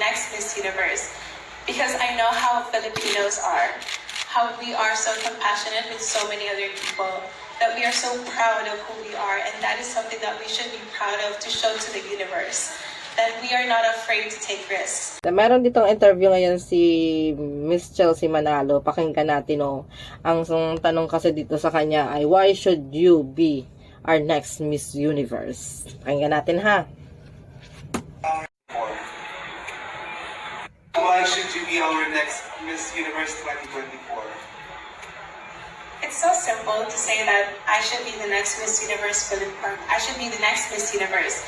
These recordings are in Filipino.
next Miss Universe because I know how Filipinos are, how we are so compassionate with so many other people, that we are so proud of who we are, and that is something that we should be proud of to show to the universe. That we are not afraid to take risks. Meron ditong interview ngayon si Miss Chelsea Manalo. Pakinggan natin oh. Ang tanong kasi dito sa kanya ay why should you be our next Miss Universe? Pakinggan natin ha. Why should you be our next Miss Universe 2024? It's so simple to say that I should be the next Miss Universe Philip I should be the next Miss Universe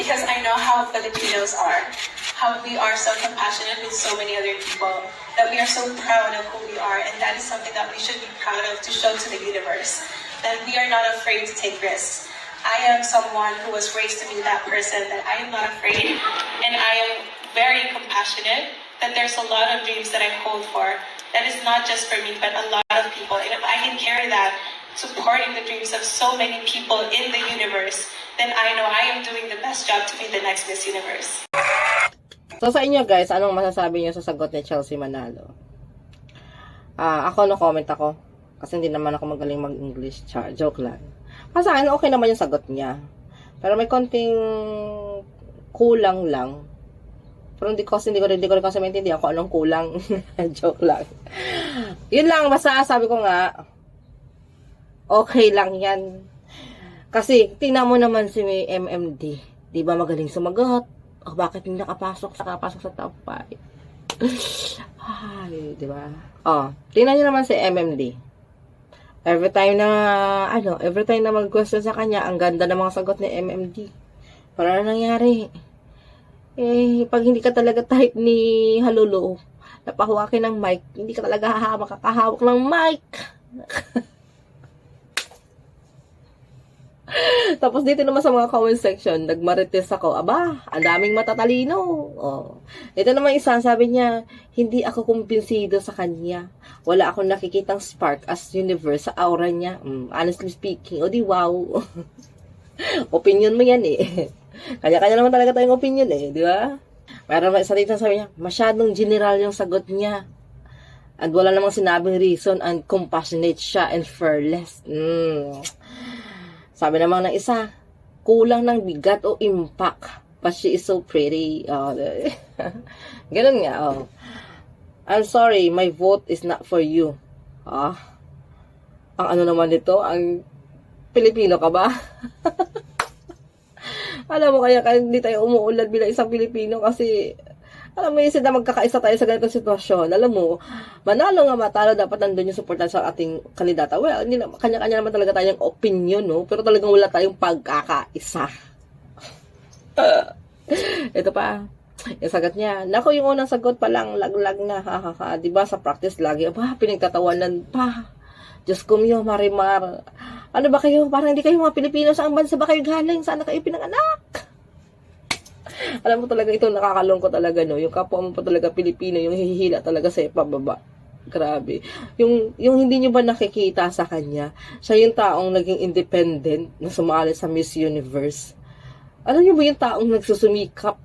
because I know how Filipinos are, how we are so compassionate with so many other people, that we are so proud of who we are, and that is something that we should be proud of to show to the universe that we are not afraid to take risks. I am someone who was raised to be that person that I am not afraid and I am very compassionate that there's a lot of dreams that I hold for that is not just for me but a lot of people and if I can carry that supporting the dreams of so many people in the universe then I know I am doing the best job to be the next Miss Universe. So sa inyo guys, anong masasabi niyo sa sagot ni Chelsea Manalo? Ah, ako no comment ako. Kasi hindi naman ako magaling mag-English. Char, joke lang. Kasi akin, okay naman yung sagot niya. Pero may konting kulang lang. Pero hindi ko, hindi ko, hindi ko rin kasi maintindihan kung anong kulang. joke lang. Yun lang, basta sabi ko nga, okay lang yan. Kasi, tingnan mo naman si MMD. Di ba magaling sumagot? O bakit hindi nakapasok nakapasok sa top 5? Ay, di ba? Oh, tingnan niyo naman si MMD. Every time na, ano, every time na mag-question sa kanya, ang ganda ng mga sagot ni MMD. Para na nangyari? Eh, pag hindi ka talaga type ni Halulu, napahawakin ng mic, hindi ka talaga haha- makakahawak ng mic. Tapos dito naman sa mga comment section, nagmarites ako, aba, ang daming matatalino. Oh. Ito naman isa, sabi niya, hindi ako kumbinsido sa kanya. Wala akong nakikitang spark as universe sa aura niya. Mm, honestly speaking, o di wow. opinion mo yan eh. Kanya-kanya naman talaga tayong opinion eh, di ba? Pero sa dito sabi niya, masyadong general yung sagot niya. At wala namang sinabing reason and compassionate siya and fearless. Mm. Sabi naman ng isa, kulang ng bigat o impact. But she is so pretty. Oh, ganun nga, oh. I'm sorry, my vote is not for you. Ah, ang ano naman nito, ang Pilipino ka ba? alam mo kaya, kaya hindi tayo umuulad bilang isang Pilipino kasi alam mo, isa na magkakaisa tayo sa ganitong sitwasyon. Alam mo, manalo nga matalo, dapat nandun yung suportan sa ating kandidata. Well, hindi na, kanya-kanya naman talaga tayong opinion, no? Pero talagang wala tayong pagkakaisa. Ito pa, yung sagot niya. Nako, yung unang sagot pa lang, laglag na, ha, ha, ha. Diba, sa practice lagi, ba, pinagtatawanan pa. Diyos ko marimar. Ano ba kayo? Parang hindi kayo mga Pilipino. Saan bansa ba kayo galing? Saan na kayo pinanganak? alam mo talaga ito nakakalungkot talaga no yung kapwa mo pa talaga Pilipino yung hihila talaga sa pababa grabe yung yung hindi nyo ba nakikita sa kanya siya yung taong naging independent na sumali sa Miss Universe alam niyo ba yung taong nagsusumikap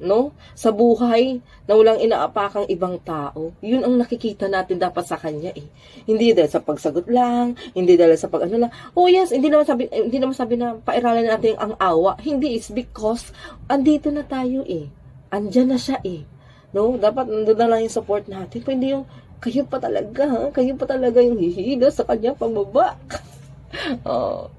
no? Sa buhay na walang inaapakang ibang tao. Yun ang nakikita natin dapat sa kanya eh. Hindi dahil sa pagsagot lang hindi dahil sa pag ano lang. Oh yes hindi naman sabi eh, hindi naman sabi na pairalan natin ang awa. Hindi it's because andito na tayo eh. Andyan na siya eh. No? Dapat nandun na lang yung support natin. Hindi yung kayo pa talaga ha? kayo pa talaga yung hihila sa kanya pababa oh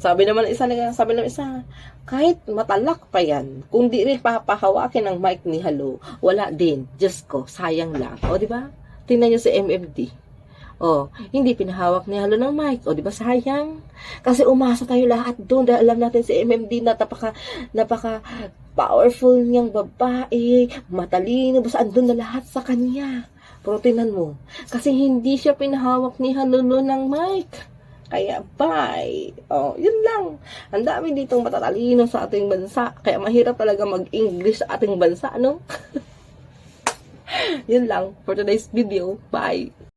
sabi naman isa sabi ng isa, kahit matalak pa yan, kung di rin papahawakin ng mic ni Hello, wala din. Diyos ko, sayang lang. O, di ba? Tingnan nyo si MMD. O, hindi pinahawak ni Hello ng mic. O, di ba sayang? Kasi umasa tayo lahat doon dahil alam natin si MMD na napaka, napaka powerful niyang babae, matalino, basta andun na lahat sa kanya. Pero mo, kasi hindi siya pinahawak ni Hello ng mic. Kaya, bye. Oh, yun lang. Ang dami ditong matatalino sa ating bansa. Kaya mahirap talaga mag-English sa ating bansa, no? yun lang for today's video. Bye.